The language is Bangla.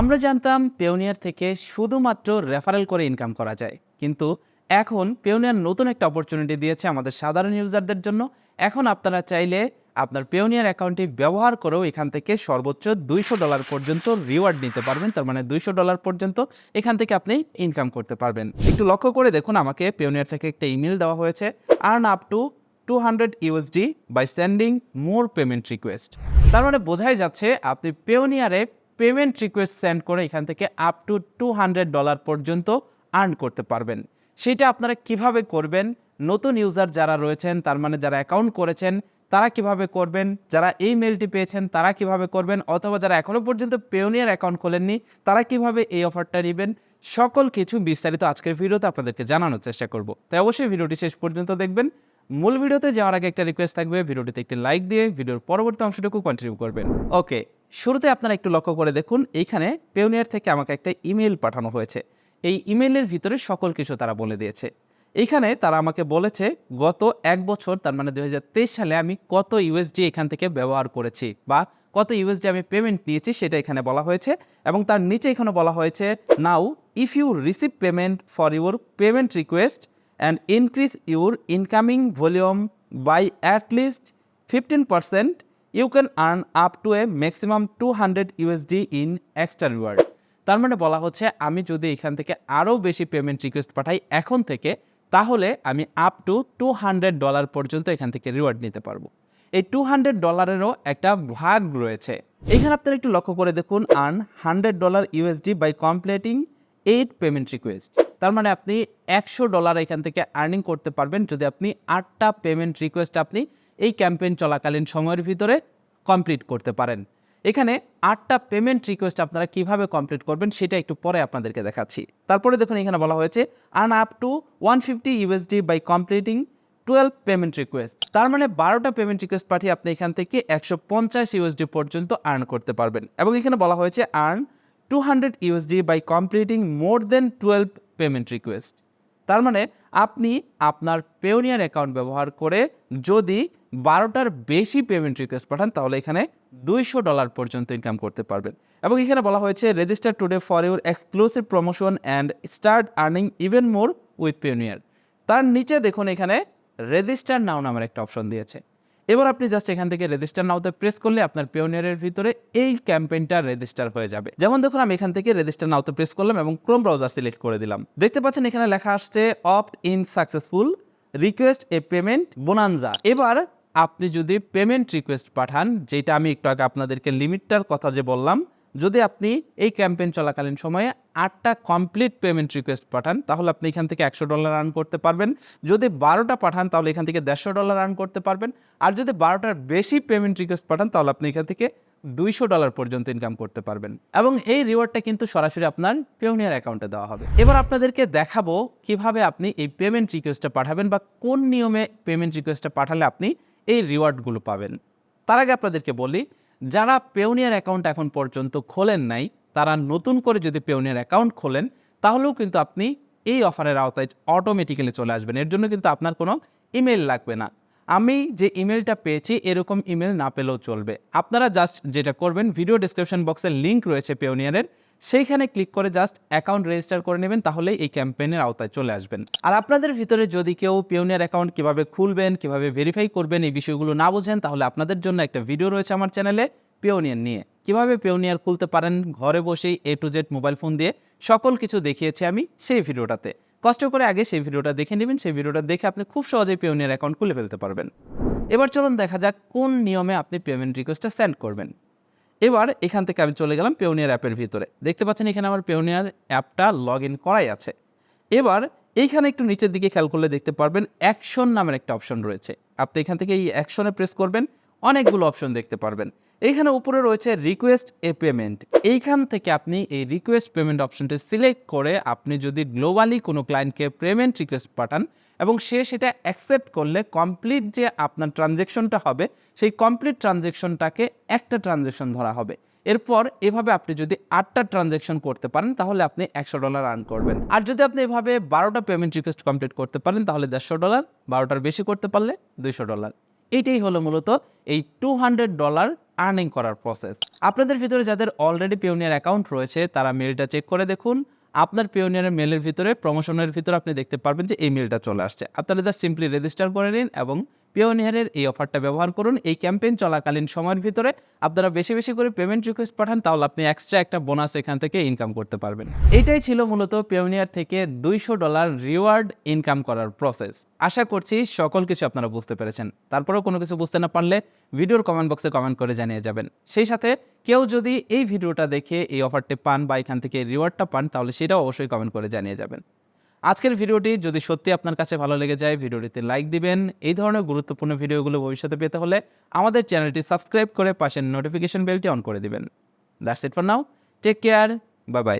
আমরা জানতাম পেওনিয়ার থেকে শুধুমাত্র রেফারেল করে ইনকাম করা যায়। কিন্তু এখন পেওনিয়ার নতুন একটা অপরচুনিটি দিয়েছে আমাদের সাধারণ ইউজারদের জন্য। এখন আপনারা চাইলে আপনার পেওনিয়ার অ্যাকাউন্টটি ব্যবহার করেও এখান থেকে সর্বোচ্চ দুইশো ডলার পর্যন্ত রিওয়ার্ড নিতে পারবেন। তার মানে দুইশো ডলার পর্যন্ত এখান থেকে আপনি ইনকাম করতে পারবেন। একটু লক্ষ্য করে দেখুন, আমাকে পেওনিয়ার থেকে একটা ইমেল দেওয়া হয়েছে। Earn up to two hundred USD by sending more payment request তার মানে বোঝাই যাচ্ছে, আপনি পেওনিয়ারে পেমেন্ট রিকোয়েস্ট সেন্ড করে এখান থেকে up to two hundred dollar পর্যন্ত আর্ন করতে পারবেন। সেটা আপনারা কীভাবে করবেন? নতুন ইউজার যারা রয়েছেন, তার মানে যারা অ্যাকাউন্ট করেছেন, তারা কীভাবে করবেন? যারা এই মেলটি পেয়েছেন, তারা কীভাবে করবেন? অথবা যারা এখনও পর্যন্ত পেওনিয়ার অ্যাকাউন্ট খোলেননি, তারা কীভাবে এই অফারটা নেবেন? সকল কিছু বিস্তারিত আজকের ভিডিওতে আপনাদেরকে জানানোর চেষ্টা করব। তাই অবশ্যই ভিডিওটি শেষ পর্যন্ত দেখবেন। মূল ভিডিওতে যাওয়ার আগে একটা রিকোয়েস্ট থাকবে, ভিডিওটিতে একটি লাইক দিয়ে ভিডিওর পরবর্তী অংশটুকু কন্টিনিউ করবেন। ওকে শুরুতে আপনারা একটু লক্ষ্য করে দেখুন, এইখানে পেওনিয়ার থেকে আমাকে একটা ইমেল পাঠানো হয়েছে। এই ইমেলের ভিতরে সকল কিছু তারা বলে দিয়েছে। এইখানে তারা আমাকে বলেছে, গত এক বছর, তার মানে দু হাজার তেইশ সালে আমি কত ইউএসডি এখান থেকে ব্যবহার করেছি বা কত ইউএসডি আমি পেমেন্ট নিয়েছি সেটা এখানে বলা হয়েছে এবং তার নিচে এখানে বলা হয়েছে now if you receive payment for your payment request and increase your incoming volume by at least fifteen percent you can earn up to a maximum two hundred USD in extra reward তার মানে বলা হচ্ছে, আমি যদি এখান থেকে আরও বেশি পেমেন্ট রিকোয়েস্ট পাঠাই এখন থেকে, তাহলে আমি up to two hundred dollar পর্যন্ত এখান থেকে রিওয়ার্ড নিতে পারব। এই টু হান্ড্রেড ডলারেরও একটা ভাগ রয়েছে। এখানে আপনারা একটু লক্ষ্য করে দেখুন earn hundred dollar USD by completing eight payment request তার মানে আপনি একশো ডলার এখান থেকে আর্নিং করতে পারবেন যদি আপনি আটটা পেমেন্ট রিকোয়েস্ট আপনি এই ক্যাম্পেইন চলাকালীন সময়ের ভিতরে কমপ্লিট করতে পারেন। এখানে আটটা পেমেন্ট রিকোয়েস্ট আপনারা কীভাবে কমপ্লিট করবেন সেটা একটু পরে আপনাদেরকে দেখাচ্ছি। তারপরে দেখুন, এখানে বলা হয়েছে earn up to one fifty USD by completing twelve payment request তার মানে বারোটা পেমেন্ট রিকোয়েস্ট পাঠিয়ে আপনি এখান থেকে একশো পঞ্চাশ ইউএসডি পর্যন্ত আর্ন করতে পারবেন। এবং এখানে বলা হয়েছে earn two hundred USD by completing more than twelve payment request তার মানে আপনি আপনার পেওনিয়ার অ্যাকাউন্ট ব্যবহার করে যদি বারোটার বেশি পেমেন্ট রিকোয়েস্ট পাঠান, তাহলে এখানে দুইশো ডলার পর্যন্ত ইনকাম করতে পারবেন। এবং এখানে বলা হয়েছে register today for your exclusive promotion and start earning even more with Payoneer তার নিচে দেখুন এখানে রেজিস্টার নাও নামের একটা অপশন দিয়েছে। এবার আপনি জাস্ট এখান থেকে রেজিস্টার নাওতে প্রেস করলে আপনার পেওনিয়ারের ভিতরে এই ক্যাম্পেইনটা রেজিস্টার হয়ে যাবে। যেমন দেখুন, আমি এখান থেকে রেজিস্টার নাওতে প্রেস করলাম এবং ক্রোম ব্রাউজার সিলেক্ট করে দিলাম। দেখতে পাচ্ছেন, এখানে লেখা আসছে opt in successful request a payment bonanza এবার আপনি যদি পেমেন্ট রিকোয়েস্ট পাঠান, যেটা আমি একটু আগে আপনাদেরকে লিমিটটার কথা যে বললাম যদি আপনি এই ক্যাম্পেইন চলাকালীন সময়ে আটটা কমপ্লিট পেমেন্ট রিকোয়েস্ট পাঠান, তাহলে আপনি এখান থেকে একশো ডলার আর্ন করতে পারবেন। যদি বারোটা পাঠান, তাহলে এখান থেকে দেড়শো ডলার আর্ন করতে পারবেন। আর যদি বারোটার বেশি পেমেন্ট রিকোয়েস্ট পাঠান, তাহলে আপনি এখান থেকে দুইশো ডলার পর্যন্ত ইনকাম করতে পারবেন। এবং এই রিওয়ার্ডটা কিন্তু সরাসরি আপনার পেওনিয়ার অ্যাকাউন্টে দেওয়া হবে। এবার আপনাদেরকে দেখাবো কীভাবে আপনি এই পেমেন্ট রিকোয়েস্টটা পাঠাবেন বা কোন নিয়মে পেমেন্ট রিকোয়েস্টটা পাঠালে আপনি এই রিওয়ার্ডগুলো পাবেন। তার আগে আপনাদেরকে বলি যারা পেউনিয়ার অ্যাকাউন্ট এখন পর্যন্ত খোলেন নাই, তারা নতুন করে যদি পেউনিয়ার অ্যাকাউন্ট খোলেন, তাহলেও কিন্তু আপনি এই অফারের আওতায় অটোমেটিক্যালি চলে আসবেন। এর জন্য কিন্তু আপনার কোনো ইমেল লাগবে না। আমি যে ইমেলটা পেয়েছি, এরকম ইমেল না পেলেও চলবে। আপনারা জাস্ট যেটা করবেন ভিডিও ডিসক্রিপশন বক্সের লিঙ্ক রয়েছে পেওনিয়ারের সেইখানে ক্লিক করে জাস্ট অ্যাকাউন্ট রেজিস্টার করে নেবেন, তাহলেই এই ক্যাম্পেইনের আওতায় চলে আসবেন। আর আপনাদের ভিতরে যদি কেউ পিওনিয়ার অ্যাকাউন্ট কীভাবে খুলবেন, কীভাবে ভেরিফাই করবেন এই বিষয়গুলো না বোঝেন, তাহলে আপনাদের জন্য একটা ভিডিও রয়েছে আমার চ্যানেলে পেওনিয়ার নিয়ে। কীভাবে পেওনিয়ার খুলতে পারেন, ঘরে বসেই A to Z mobile phone দিয়ে সকল কিছু দেখিয়েছি আমি সেই ভিডিওটাতে কষ্ট করে আগে সেই ভিডিওটা দেখে নেবেন, সেই ভিডিওটা দেখে আপনি খুব সহজেই পেওনিয়ার অ্যাকাউন্ট খুলে ফেলতে পারবেন। এবার চলুন দেখা যাক কোন নিয়মে আপনি পেমেন্ট রিকোয়েস্টটা সেন্ড করবেন। এবার এখান থেকে আমি চলে গেলাম পেওনিয়ার অ্যাপের ভিতরে। দেখতে পাচ্ছেন এখানে আমার পেওনিয়ার অ্যাপটা লগ ইন করাই আছে। এবার এইখানে একটু নিচের দিকে খেয়াল করলে দেখতে পারবেন অ্যাকশন নামের একটা অপশন রয়েছে। আপনি এখান থেকে এই অ্যাকশনে প্রেস করবেন। অনেকগুলো অপশন দেখতে পারবেন। এইখানে উপরে রয়েছে রিকোয়েস্ট এ পেমেন্ট এইখান থেকে আপনি এই রিকোয়েস্ট পেমেন্ট অপশনটি সিলেক্ট করে আপনি যদি গ্লোবালি কোনো ক্লায়েন্টকে পেমেন্ট রিকোয়েস্ট পাঠান এবং সে সেটা অ্যাকসেপ্ট করলে কমপ্লিট যে আপনার ট্রানজেকশনটা হবে, সেই কমপ্লিট ট্রানজেকশনটাকে একটা ট্রানজেকশন ধরা হবে। এরপর এভাবে আপনি যদি আটটা ট্রানজেকশন করতে পারেন, তাহলে আপনি একশো ডলার আর্ন করবেন। আর যদি আপনি এভাবে বারোটা পেমেন্ট রিকোয়েস্ট কমপ্লিট করতে পারেন, তাহলে দেড়শো ডলার বারোটার বেশি করতে পারলে দুইশো ডলার এইটাই হলো মূলত এই টু হান্ড্রেড ডলার আর্নিং করার প্রসেস আপনাদের ভিতরে যাদের অলরেডি পিওনিয়ার অ্যাকাউন্ট রয়েছে, তারা মেলটা চেক করে দেখুন। আপনার পিওনিয়ারের মেলের ভিতরে প্রমোশনের ভিতরে আপনি দেখতে পারবেন যে এই মেলটা চলে আসছে। আপনারা জাস্ট সিম্পলি রেজিস্টার করে নিন এবং পিওনিয়ারের এই অফারটা ব্যবহার করুন। এই ক্যাম্পেইন চলাকালীন সময়ের ভিতরে আপনারা বেশি বেশি করে পেমেন্ট রিকোয়েস্ট পাঠান, তাহলে আপনি এক্সট্রা একটা বোনাস এখান থেকে ইনকাম করতে পারবেন। এইটাই ছিল মূলত পিওনিয়ার থেকে দুইশো ডলার রিওয়ার্ড ইনকাম করার প্রসেস আশা করছি সকল কিছু আপনারা বুঝতে পেরেছেন। তারপরেও কোনো কিছু বুঝতে না পারলে ভিডিওর কমেন্ট বক্সে কমেন্ট করে জানিয়ে যাবেন। সেই সাথে কেউ যদি এই ভিডিওটা দেখে এই অফারটি পান বা এখান থেকে রিওয়ার্ডটা পান, তাহলে সেটাও অবশ্যই কমেন্ট করে জানিয়ে যাবেন। আজকের ভিডিওটি যদি সত্যি আপনার কাছে ভালো লেগে যায়, ভিডিওটিতে লাইক দিবেন। এই ধরনের গুরুত্বপূর্ণ ভিডিওগুলো ভবিষ্যতে পেতে হলে আমাদের চ্যানেলটি সাবস্ক্রাইব করে পাশের নোটিফিকেশন বেলটি অন করে দিবেন। That's it for now take care bye bye